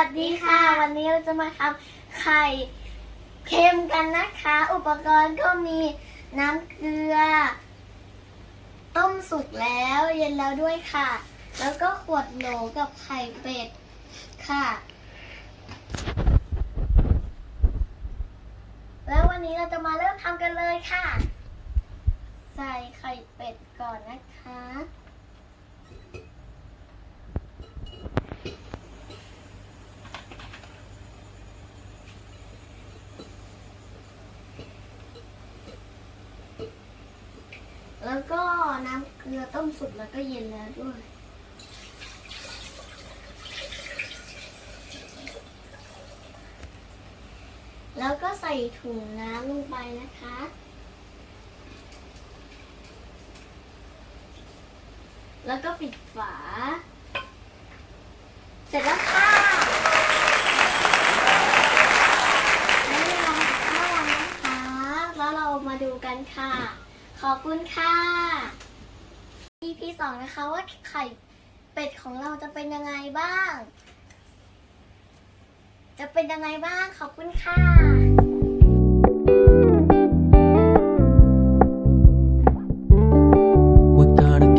ัสดีค่ะ วันนี้เราจะมาทำไข่เค็มกันนะคะ อุปกรณ์ก็มีน้ำเกลือ ต้มสุกแล้วเย็นแล้วด้วยค่ะ แล้วก็ขวดโหลกับไข่เป็ดค่ะ แล้ววันนี้เราจะมาเริ่มทำกันเลยค่ะ ใส่ไข่เป็ดก่อนนะคะ แล้วก็น้ำเกลือต้มสุกแล้วก็เย็นแล้วด้วย แล้วก็ใส่ถุงน้ำลงไปนะคะ แล้วก็ปิดฝา เสร็จแล้วค่ะแล้วเราข้วนะคะแล้วเรามาดูกันค่ะ ขอบคุณค่ะ EP สองนะคะว่าไข่เป็ดของเราจะเป็นยังไงบ้าง จะเป็นยังไงบ้าง ขอบคุณค่ะ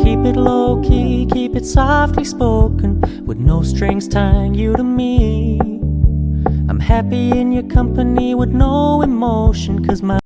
keep it low key, keep it softly spoken, with no strings tying you to me. I'm happy in your company with no emotion, cause my